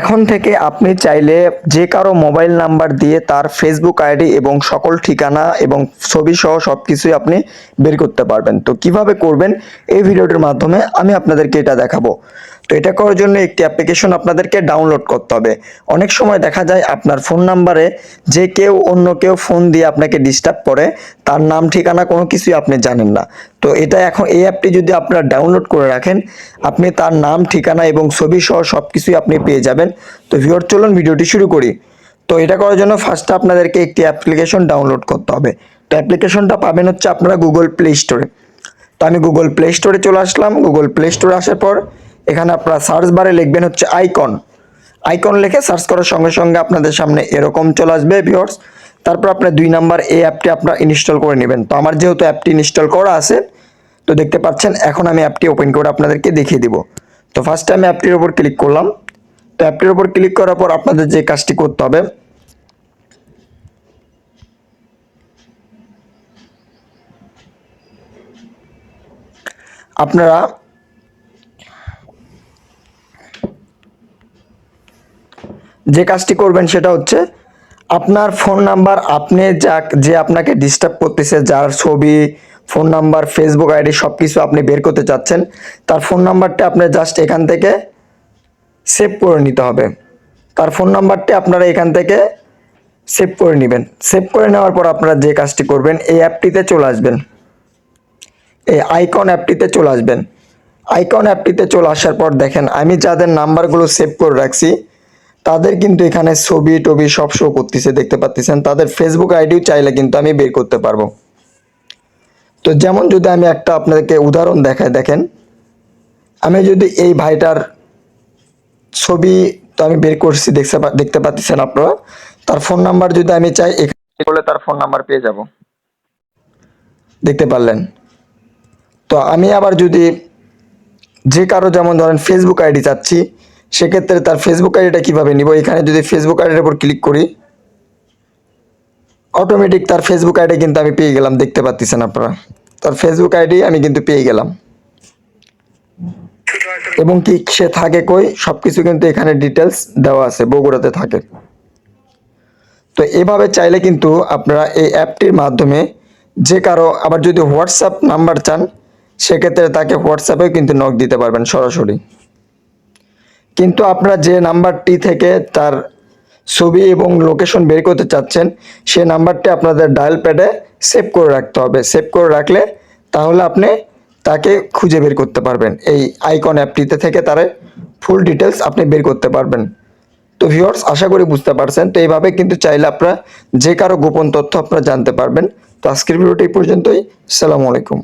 এখন থেকে আপনি চাইলে যে কারও মোবাইল নাম্বার দিয়ে তার ফেসবুক আইডি এবং সকল ঠিকানা এবং ছবি সহ সব কিছুই আপনি বের করতে পারবেন। তো কীভাবে করবেন? এই ভিডিওটির মাধ্যমে আমি আপনাদেরকে এটা দেখাবো। তো এটা করার জন্য একটি অ্যাপ্লিকেশন আপনাদেরকে ডাউনলোড করতে হবে। অনেক সময় দেখা যায় আপনার ফোন নাম্বারে যে কেউ অন্য কেউ ফোন দিয়ে আপনাকে ডিস্টার্ব করে, তার নাম, ঠিকানা কোনো কিছুই আপনি জানেন না। তো এটা এখন এই অ্যাপটি যদি আপনারা ডাউনলোড করে রাখেন, আপনি তার নাম, ঠিকানা এবং ছবি সহ সব কিছুই আপনি পেয়ে যাবেন। তো ভিওর চলুন ভিডিওটি শুরু করি। তো এটা করার জন্য ফার্স্টে আপনাদেরকে একটি অ্যাপ্লিকেশন ডাউনলোড করতে হবে। তো অ্যাপ্লিকেশনটা পাবেন হচ্ছে আপনারা গুগল প্লে স্টোরে তো আমি গুগল প্লে স্টোরে চলে আসলাম। গুগল প্লে স্টোরে আসার পর এখানে আপনারা সার্চ বারে লিখবেন হচ্ছে আইকন আইকন লিখে সার্চ করার সঙ্গে সঙ্গে আপনাদের সামনে এরকম চলে আসবে ভিউয়ার্স তারপর আপনার দুই নাম্বার এই অ্যাপটি আপনারা ইনস্টল করে নেবেন। তো আমার যেহেতু অ্যাপটি ইনস্টল করা আছে, তো দেখতে পাচ্ছেন এখন আমি অ্যাপটি ওপেন করে আপনাদেরকে দেখিয়ে দিব। তো ফার্স্টে আমি অ্যাপটির উপর ক্লিক করলাম। তো অ্যাপটির উপর ক্লিক করার পর আপনাদের যে কাজটি করতে হবে, আপনারা যে কাজটি করবেন সেটা হচ্ছে আপনার ফোন নাম্বার, আপনি যা যে আপনাকে ডিস্টার্ব করতেছে, যার ছবি, ফোন নাম্বার ফেসবুক আইডি সব কিছু আপনি বের করতে চাচ্ছেন, তার ফোন নাম্বারটা আপনি জাস্ট এখান থেকে সেভ করে নিতে হবে। তার ফোন নাম্বারটি আপনারা এখান থেকে সেভ করে নেবেন। সেভ করে নেওয়ার পর আপনারা যে কাজটি করবেন, এই অ্যাপটিতে চলে আসবেন। এই আইকন অ্যাপটিতে চলে আসবেন। আইকন অ্যাপটিতে চলে আসার পর দেখেন, আমি যাদের নাম্বারগুলো সেভ করে রাখছি তাদের কিন্তু এখানে ছবি টবি সব শো করতেছে, দেখতে পাচ্ছেন তাদের ফেসবুক আইডিও চাইলে কিন্তু আমি বের করতে পারব। তো যেমন যদি আমি একটা আপনাদেরকে উদাহরণ দেখাই, দেখেন। আমি যদি এই ভাইটার ছবি তো আমি বের করছি দেখতে দেখতে পাচ্ছেন আপনারা। তার ফোন নাম্বার যদি আমি চাই, এখানে করলে তার ফোন নাম্বার পেয়ে যাব। দেখতে পারলেন? তো আমি আবার যদি যে কারও যেমন ধরেন ফেসবুক আইডি চাচ্ছি সেক্ষেত্রে তার ফেসবুক আইডিটা কীভাবে নিব? এখানে যদি ফেসবুক আইডির উপর ক্লিক করি অটোমেটিক তার ফেসবুক আইডি কিন্তু আমি পেয়ে গেলাম, দেখতে পাচ্ছেন আপনারা। তার ফেসবুক আইডি আমি কিন্তু পেয়ে গেলাম। এবং কি সে থাকে কই? সব কিছু কিন্তু এখানে ডিটেলস দেওয়া আছে, বগুড়াতে থাকে। তো এভাবে চাইলে কিন্তু আপনারা এই অ্যাপটির মাধ্যমে যে কারও আবার যদি হোয়াটসঅ্যাপ নাম্বার চান, সেক্ষেত্রে তাকে হোয়াটসঅ্যাপেও কিন্তু নক দিতে পারবেন সরাসরি। কিন্তু আপনারা যে নাম্বারটি থেকে তার ছবি এবং লোকেশন বের করতে চাচ্ছেন সেই নাম্বারটি আপনাদের ডায়াল প্যাডে সেভ করে রাখতে হবে। সেভ করে রাখলে তাহলে আপনি তাকে খুঁজে বের করতে পারবেন। এই আইকন অ্যাপটিতে থেকে তার ফুল ডিটেলস আপনি বের করতে পারবেন। তো ভিউয়ার্স, আশা করি বুঝতে পারছেন। তো এইভাবে কিন্তু চাইলে আপনারা যে কারও গোপন তথ্য আপনারা জানতে পারবেন। তো আজকের ভিডিওটি পর্যন্তই। সালামু আলাইকুম।